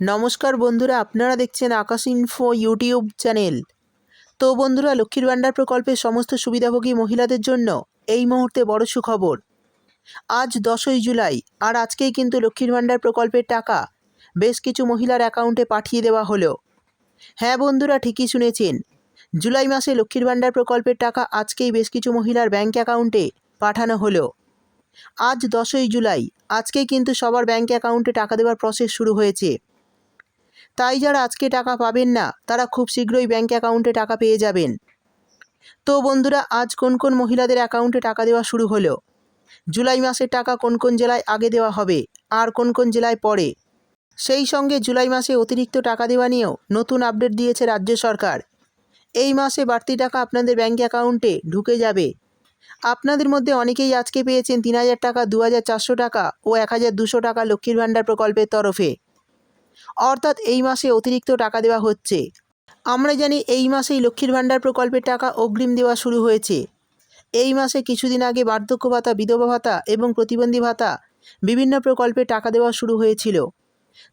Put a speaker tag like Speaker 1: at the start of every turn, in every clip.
Speaker 1: নমস্কার বন্ধুরা, আপনারা দেখছেন আকাশ ইনফো ইউটিউব চ্যানেল তো বন্ধুরা, লক্ষ্মীর ভাণ্ডার প্রকল্পের সমস্ত সুবিধাভোগী মহিলাদের জন্য এই মুহূর্তে বড় সুখবর। আজ দশই জুলাই, আর আজকেই কিন্তু লক্ষ্মীর ভাণ্ডার প্রকল্পের টাকা বেশ কিছু মহিলার অ্যাকাউন্টে পাঠিয়ে দেওয়া হলো। হ্যাঁ বন্ধুরা, ঠিকই শুনেছেন। জুলাই মাসে লক্ষ্মীর ভাণ্ডার প্রকল্পের টাকা আজকেই বেশ কিছু মহিলার ব্যাঙ্ক অ্যাকাউন্টে পাঠানো হলো। আজ দশই জুলাই, আজকেই কিন্তু সবার ব্যাঙ্ক অ্যাকাউন্টে টাকা দেওয়ার প্রসেস শুরু হয়েছে। তাই যারা আজকে টাকা পাবেন না, তারা খুব শীঘ্রই ব্যাঙ্ক অ্যাকাউন্টে টাকা পেয়ে যাবেন। তো বন্ধুরা, আজ কোন কোন মহিলাদের অ্যাকাউন্টে টাকা দেওয়া শুরু হলো? জুলাই মাসের টাকা কোন কোন জেলায় আগে দেওয়া হবে? আর কোন কোন জেলায় পরে? সেই সঙ্গে জুলাই মাসে অতিরিক্ত টাকা দেওয়া নিয়েও নতুন আপডেট দিয়েছে রাজ্য সরকার। এই মাসে বাড়তি টাকা আপনাদের ব্যাঙ্ক অ্যাকাউন্টে ঢুকে যাবে। আপনাদের মধ্যে অনেকেই আজকে পেয়েছেন তিন হাজার টাকা, দু হাজার চারশো টাকা ও এক হাজার দুশো টাকা লক্ষ্মীর ভাণ্ডার প্রকল্পের তরফে। অর্থাৎ এই মাসে অতিরিক্ত টাকা দেওয়া হচ্ছে। আমরা জানি এই মাসেই লক্ষ্মীর ভাণ্ডার প্রকল্পের টাকা অগ্রিম দেওয়া শুরু হয়েছে। এই মাসে কিছুদিন আগে বার্ধক্য ভাতা, বিধবা ভাতা এবং প্রতিবন্ধী ভাতা বিভিন্ন প্রকল্পে টাকা দেওয়া শুরু হয়েছিল।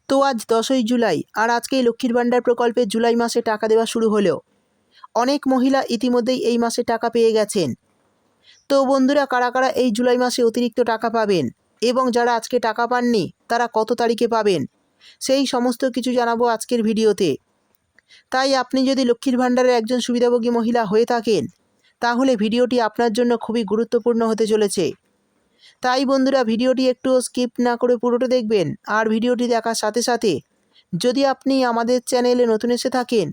Speaker 1: তো আজ দশই জুলাই আর আজকেই লক্ষ্মীর ভাণ্ডার প্রকল্পে জুলাই মাসে টাকা দেওয়া শুরু হলো। অনেক মহিলা ইতিমধ্যেই এই মাসে টাকা পেয়ে গেছেন। তো বন্ধুরা, কারা কারা এই জুলাই মাসে অতিরিক্ত টাকা পাবেন এবং যারা আজকে টাকা পাননি, তারা কত তারিখে পাবেন? সেই সমস্ত কিছু জানাব আজকের ভিডিওতে। তাই আপনি যদি লক্ষ্মীর ভাণ্ডারের একজন সুবিধাভোগী মহিলা হয়ে থাকেন, তাহলে ভিডিওটি আপনার জন্য খুবই গুরুত্বপূর্ণ হতে চলেছে। তাই বন্ধুরা, ভিডিওটি একটু স্কিপ না করে পুরোটা দেখবেন আর ভিডিওটি দেখার সাথে সাথে যদি আপনি আমাদের চ্যানেলে নতুন এসে থাকেন,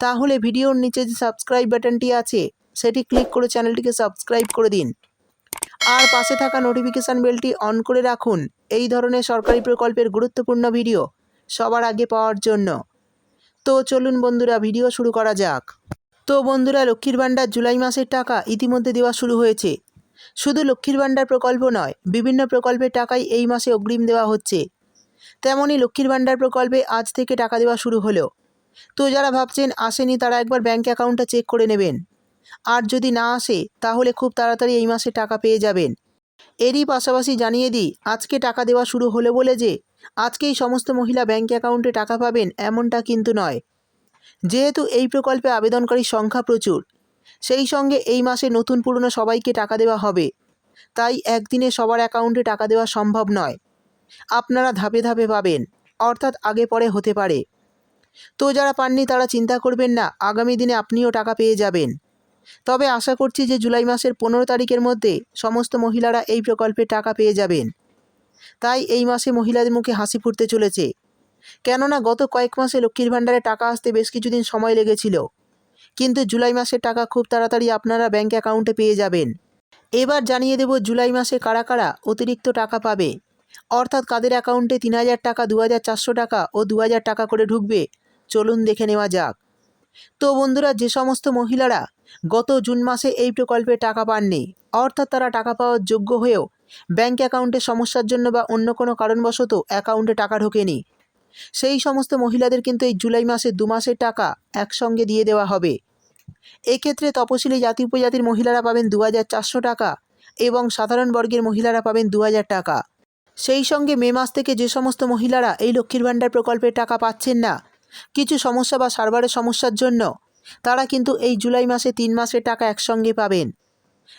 Speaker 1: তাহলে ভিডিওর নিচে যে সাবস্ক্রাইব বাটনটি আছে, সেটি ক্লিক করে চ্যানেলটিকে সাবস্ক্রাইব করে দিন। আর পাশে থাকা নোটিফিকেশান বেলটি অন করে রাখুন। এই ধরনের সরকারি প্রকল্পের গুরুত্বপূর্ণ ভিডিও সবার আগে পাওয়ার জন্য। তো চলুন বন্ধুরা ভিডিও শুরু করা যাক। তো বন্ধুরা, লক্ষ্মীর ভাণ্ডার জুলাই মাসের টাকা ইতিমধ্যে দেওয়া শুরু হয়েছে। শুধু লক্ষ্মীর ভাণ্ডার প্রকল্প নয়, বিভিন্ন প্রকল্পের টাকাই এই মাসে অগ্রিম দেওয়া হচ্ছে। তেমনই লক্ষ্মীর ভাণ্ডার প্রকল্পে আজ থেকে টাকা দেওয়া শুরু হলো। তো যারা ভাবছেন আসেনি, তারা একবার ব্যাঙ্ক অ্যাকাউন্টটা চেক করে নেবেন। আর যদি না আসে, তাহলে খুব তাড়াতাড়ি এই মাসে টাকা পেয়ে যাবেন। এরই পাশাপাশি জানিয়ে দিই, আজকে টাকা দেওয়া শুরু হলো বলে যে, আজকেই সমস্ত মহিলা ব্যাঙ্ক অ্যাকাউন্টে টাকা পাবেন এমনটা কিন্তু নয়। যেহেতু এই প্রকল্পে আবেদনকারীর সংখ্যা প্রচুর, সেই সঙ্গে এই মাসে নতুন পুরনো সবাইকে টাকা দেওয়া হবে। তাই একদিনে সবার অ্যাকাউন্টে টাকা দেওয়া সম্ভব নয়। আপনারা ধাপে ধাপে পাবেন, অর্থাৎ আগে পরে হতে পারে। তো যারা পাননি তারা চিন্তা করবেন না, আগামী দিনে আপনিও টাকা পেয়ে যাবেন। তবে আশা করছি যে জুলাই মাসের পনেরো তারিখের মধ্যে সমস্ত মহিলারা এই প্রকল্পে টাকা পেয়ে যাবেন। তাই এই মাসে মহিলাদের মুখে হাসি ফুটতে চলেছে। কেননা গত কয়েক মাসে লক্ষ্মীর ভাণ্ডারে টাকা আসতে বেশ কিছুদিন সময় লেগেছিল। কিন্তু জুলাই মাসের টাকা খুব তাড়াতাড়ি আপনারা ব্যাঙ্ক অ্যাকাউন্টে পেয়ে যাবেন। এবার জানিয়ে দেব জুলাই মাসে কারা কারা অতিরিক্ত টাকা পাবে। অর্থাৎ কাদের অ্যাকাউন্টে তিন হাজার টাকা, দু হাজার চারশো টাকা ও দু হাজার টাকা করে ঢুকবে, চলুন দেখে নেওয়া যাক। তো বন্ধুরা, যে সমস্ত মহিলারা গত জুন মাসে এই প্রকল্পে টাকা পাননি, অর্থাৎ তারা টাকা পাওয়ার যোগ্য হয়েও ব্যাঙ্ক অ্যাকাউন্টে সমস্যার জন্য বা অন্য কোনো কারণবশত অ্যাকাউন্টে টাকা ঢোকেনি, সেই সমস্ত মহিলাদের কিন্তু এই জুলাই মাসে দু মাসের টাকা একসঙ্গে দিয়ে দেওয়া হবে। এক্ষেত্রে তপশিলি জাতি উপজাতির মহিলারা পাবেন দু হাজার চারশো টাকা এবং সাধারণ বর্গের মহিলারা পাবেন দু হাজার টাকা। সেই সঙ্গে মে মাস থেকে যে সমস্ত মহিলারা এই লক্ষ্মীর ভাণ্ডার প্রকল্পের টাকা পাচ্ছেন না কিছু সমস্যা বা সার্ভারের সমস্যার জন্য তারা কিন্তু এই জুলাই মাসে তিন মাসের টাকা একসঙ্গে পাবেন।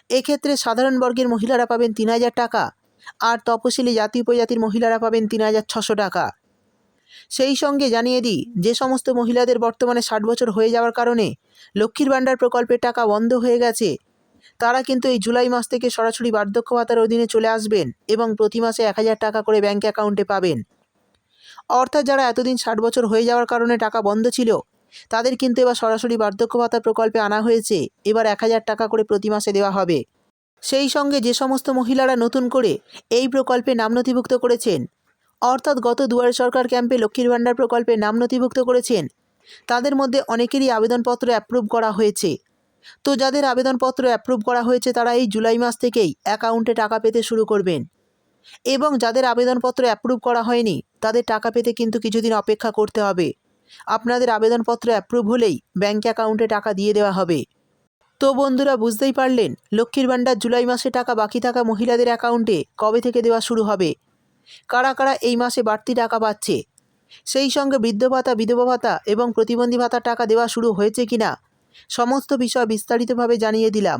Speaker 1: এক্ষেত্রে সাধারণ বর্গের মহিলারা পাবেন তিন হাজার টাকা আর তপশিলি জাতি উপজাতির মহিলারা পাবেন তিন হাজার ছশো টাকা। সেই সঙ্গে জানিয়ে দিই, যে সমস্ত মহিলাদের বর্তমানে ষাট বছর হয়ে যাওয়ার কারণে লক্ষ্মীর ভাণ্ডার প্রকল্পের টাকা বন্ধ হয়ে গেছে, তারা কিন্তু এই জুলাই মাস থেকে সরাসরি বার্ধক্য ভাতার অধীনে চলে আসবেন এবং প্রতি মাসে এক হাজার টাকা করে ব্যাঙ্ক অ্যাকাউন্টে পাবেন। অর্থাৎ যারা এতদিন ষাট বছর হয়ে যাওয়ার কারণে টাকা বন্ধ ছিল, তাদের কিন্তু এবার সরাসরি বার্ধক্য ভাতা প্রকল্পে আনা হয়েছে। এবার এক হাজার টাকা করে প্রতি মাসে দেওয়া হবে। সেই সঙ্গে যে সমস্ত মহিলারা নতুন করে এই প্রকল্পে নাম নথিভুক্ত করেছেন, অর্থাৎ গত দুয়ারে সরকার ক্যাম্পে লক্ষ্মীর ভাণ্ডার প্রকল্পে নাম নথিভুক্ত করেছেন, তাদের মধ্যে অনেকেরই আবেদনপত্র অ্যাপ্রুভ করা হয়েছে। তো যাদের আবেদনপত্র অ্যাপ্রুভ করা হয়েছে, তারা এই জুলাই মাস থেকেই অ্যাকাউন্টে টাকা পেতে শুরু করবেন। এবং যাদের আবেদনপত্র অ্যাপ্রুভ করা হয়নি, তাদের টাকা পেতে কিন্তু কিছুদিন অপেক্ষা করতে হবে। আপনাদের আবেদনপত্র অ্যাপ্রুভ হলেই ব্যাঙ্ক অ্যাকাউন্টে টাকা দিয়ে দেওয়া হবে। তো বন্ধুরা, বুঝতেই পারলেন, লক্ষ্মীর ভাণ্ডার জুলাই মাসে টাকা বাকি থাকা মহিলাদের অ্যাকাউন্টে কবে থেকে দেওয়া শুরু হবে? কারা কারা এই মাসে বাড়তি টাকা পাচ্ছে? সেই সঙ্গে বৃদ্ধ ভাতা, বিধবা ভাতা এবং প্রতিবন্ধী ভাতার টাকা দেওয়া শুরু হয়েছে কিনা, সমস্ত বিষয় বিস্তারিতভাবে জানিয়ে দিলাম।